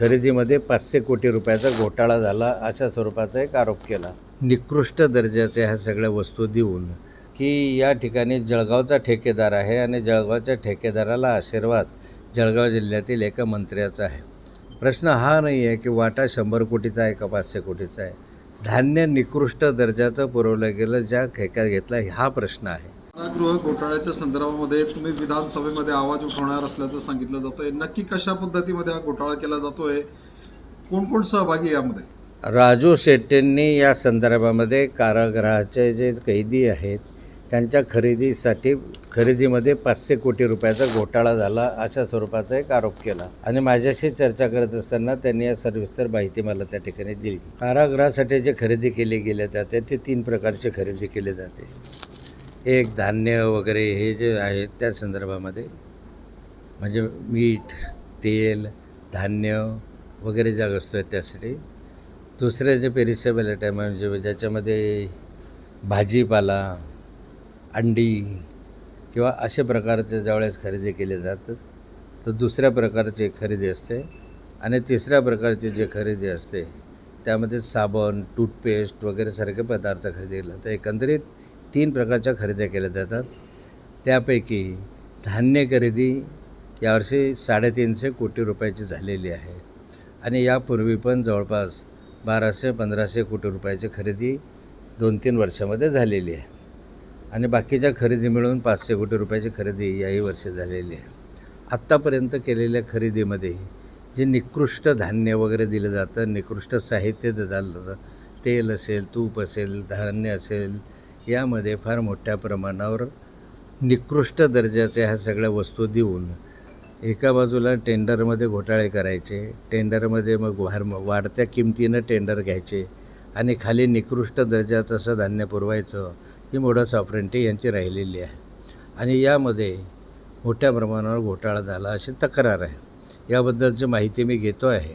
खरेदीमध्ये पाचशे कोटी रुपयाचा घोटाळा झाला अशा स्वरूपाचा एक आरोप केला. निकृष्ट दर्जाच्या ह्या सगळ्या वस्तू देऊन की या ठिकाणी जळगावचा ठेकेदार आहे आणि जळगावच्या ठेकेदाराला आशीर्वाद जळगाव जिल्ह्यातील एका मंत्र्याचा आहे. प्रश्न हा नाही आहे की वाटा शंभर कोटीचा आहे का पाचशे कोटीचा आहे. धान्य निकृष्ट दर्जाचं पुरवलं गेलं ज्या ठेक्यात घेतला हा प्रश्न आहे. कारागृह घोटाळ्याच्या संदर्भामध्ये तुम्ही विधानसभेमध्ये आवाज उठवणार असल्याचं सांगितलं जातं आहे नक्की कशा पद्धतीमध्ये हा घोटाळा केला जातो कोण कोण सहभागी यामध्ये? राजू शेट्टींनी या संदर्भामध्ये कारागृहाचे जे कैदी आहेत त्यांच्या खरेदीसाठी खरेदीमध्ये पाचशे कोटी रुपयाचा घोटाळा झाला अशा स्वरूपाचा एक आरोप केला. आणि माझ्याशी चर्चा करत असताना त्यांनी या सविस्तर माहिती मला त्या ठिकाणी दिली. कारागृहासाठी जे खरेदी केली गेल्या जाते ते तीन प्रकारचे खरेदी केले जाते. एक धान्य वगैरे हे जे आहेत त्या संदर्भामध्ये म्हणजे मीठ तेल धान्य वगैरे ज्या वस्तू आहेत त्यासाठी. दुसरे जे पेरिसेबल आयटम म्हणजे ज्याच्यामध्ये भाजीपाला अंडी किंवा अशा प्रकारचे ज्यावेळेस खरेदी केले जातात तर दुसऱ्या प्रकारची एक खरेदी असते. आणि तिसऱ्या प्रकारची जी खरेदी असते त्यामध्ये साबण टूथपेस्ट वगैरे सारखे पदार्थ खरेदी केले जातात. एकंदरीत तीन प्रकारच्या खरेद्या केल्या जातात. त्यापैकी धान्य खरेदी यावर्षी साडेतीनशे कोटी रुपयाची झालेली आहे. आणि यापूर्वी पण जवळपास बाराशे पंधराशे कोटी रुपयाची खरेदी दोन तीन वर्षामध्ये झालेली आहे. आणि बाकीच्या खरेदी मिळून पाचशे कोटी रुपयाची खरेदी याही वर्षी झालेली आहे. आत्तापर्यंत केलेल्या खरेदीमध्ये जे निकृष्ट धान्य वगैरे दिलं जातं निकृष्ट साहित्य दिलं जातं तेल असेल तूप असेल धान्य असेल यामध्ये फार मोठ्या प्रमाणावर निकृष्ट दर्जाच्या ह्या सगळ्या वस्तू देऊन एका बाजूला टेंडरमध्ये घोटाळे करायचे टेंडरमध्ये मग वार वाढत्या किमतीनं टेंडर घ्यायचे आणि खाली निकृष्ट दर्जाचं असं धान्य पुरवायचं ही मोडस ऑपरेंटी यांची राहिलेली आहे. आणि यामध्ये मोठ्या प्रमाणावर घोटाळा झाला अशी तक्रार आहे. याबद्दलची माहिती मी घेतो आहे.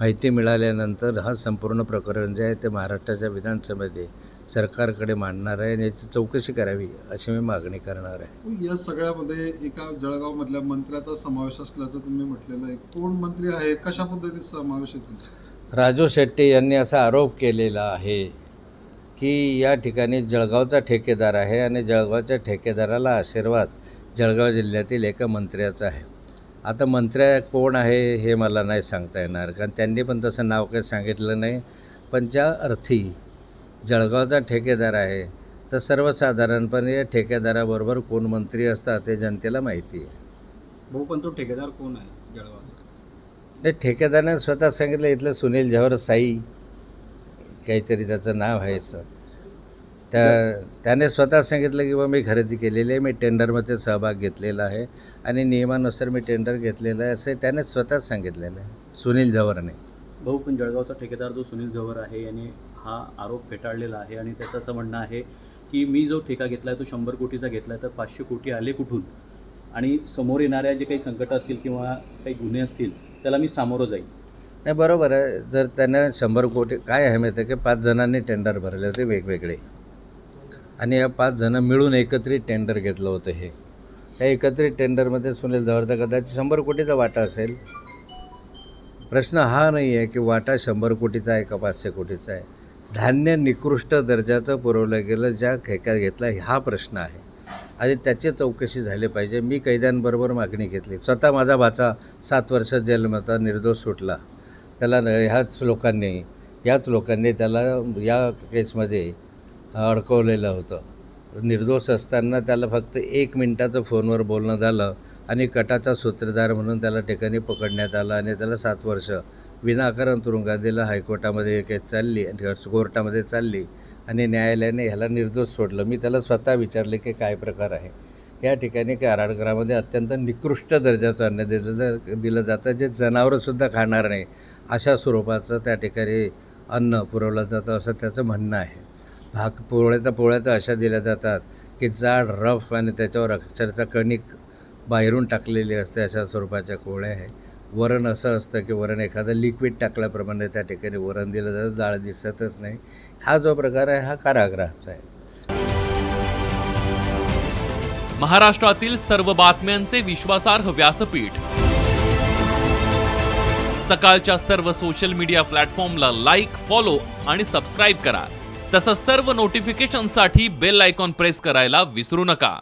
माहिती मिळाल्यानंतर हा संपूर्ण प्रकरण जे आहे ते महाराष्ट्राच्या विधानसभेमध्ये सरकारकडे मांडणार आहे आणि याची चौकशी करावी अशी मी मागणी करणार आहे. या सगळ्यामध्ये एका जळगावमधल्या मंत्र्याचा समावेश असल्याचं तुम्ही म्हटलेलं आहे. कोण मंत्री आहे? कशा पद्धतीत समावेश आहे राजू शेट्टी यांनी असा आरोप केलेला आहे की या ठिकाणी जळगावचा ठेकेदार आहे आणि जळगावच्या ठेकेदाराला आशीर्वाद जळगाव जिल्ह्यातील एका मंत्र्याचा आहे. आता मंत्र्या कोण आहे हे मला नाही सांगता येणार कारण त्यांनी पण तसं नाव काही सांगितलं नाही. पण ज्या अर्थी जळगावचा ठेकेदार आहे. तर सर्वसाधारणपणे या ठेकेदाराबरोबर कोण मंत्री असतात हे जनतेला माहिती आहे. भाऊ पण तो ठेकेदार कोण आहे जळगावचा? नाही ठेकेदाराने स्वतः सांगितलं इथलं सुनील जव्हर साई काहीतरी त्याचं नाव आहे असं. त्या त्याने स्वतः सांगितलं की बा मी खरेदी केलेली आहे मी टेंडरमध्ये सहभाग घेतलेला आहे आणि नियमानुसार मी टेंडर घेतलेलं आहे असं त्याने स्वतःच सांगितलेलं आहे सुनील जव्हरने भाऊ पण जळगावचा ठेकेदार जो सुनील जव्हर आहे याने हा आरोप फेटाळलेला आहे आणि त्याचं असं म्हणणं आहे की मी जो ठेका घेतला आहे तो शंभर कोटीचा घेतला आहे तर पाचशे कोटी आले कुठून? आणि समोर येणाऱ्या जे काही संकट असतील किंवा काही गुन्हे असतील त्याला मी सामोरं जाईल नाही बरोबर आहे. जर त्यानं शंभर कोटी काय आहे माहिती आहे की? पाच जणांनी टेंडर भरले होते वेगवेगळे. आणि या पाच जणं मिळून एकत्रित टेंडर घेतलं होतं हे. त्या एकत्रित टेंडरमध्ये सुनील जव्हरचा कदाचित शंभर कोटीचा वाटा असेल. प्रश्न हा नाही आहे की वाटा शंभर कोटीचा आहे का पाचशे कोटीचा आहे. धान्य निकृष्ट दर्जाचं पुरवलं गेलं ज्या ठेक्यात घेतला हा प्रश्न आहे. आणि त्याची चौकशी झाली पाहिजे. मी कैद्यांबरोबर मागणी घेतली. स्वतः माझा भाचा सात वर्ष जेलमध्ये निर्दोष सुटला. त्याला ह्याच लोकांनी याच लोकांनी त्याला या केसमध्ये अडकवलेलं होतं. निर्दोष असताना त्याला फक्त एक मिनटाचं फोनवर बोलणं झालं आणि कटाचा सूत्रधार म्हणून त्याला ठिकाणी पकडण्यात आलं आणि त्याला सात वर्ष विनाकारण तुरुंगात दिलं. हायकोर्टामध्ये एक केस चालली आणि कोर्टामध्ये चालली आणि न्यायालयाने ह्याला निर्दोष सोडलं. मी त्याला स्वतः विचारले की काय प्रकार आहे? या ठिकाणी कराडगृहामध्ये अत्यंत निकृष्ट दर्जाचं अन्न दिलं जा दिलं जातं. जे जनावरंसुद्धा खाणार नाही अशा स्वरूपाचं त्या ठिकाणी अन्न पुरवलं जातं असं त्याचं म्हणणं आहे. भाग पोळ्या तर पोळ्या तर अशा दिल्या जातात की जाड रफ आणि त्याच्यावर अक्षरचा कणिक बाहेरून टाकलेली असते अशा स्वरूपाच्या कोळ्या आहे. वरण असं असतं की वरण एखादं लिक्विड टाकल्याप्रमाणे त्या ठिकाणी वरण दिलं जातं डाळ दिसतच नाही. हा जो प्रकार आहे हा कारागृहाचा आहे. महाराष्ट्रातील सर्व बातम्यांचे विश्वासार्ह व्यासपीठ. सकाळच्या सर्व सोशल मीडिया प्लॅटफॉर्मला लाईक फॉलो आणि सबस्क्राईब करा. तसंच सर्व नोटिफिकेशनसाठी बेल आयकॉन प्रेस करायला विसरू नका.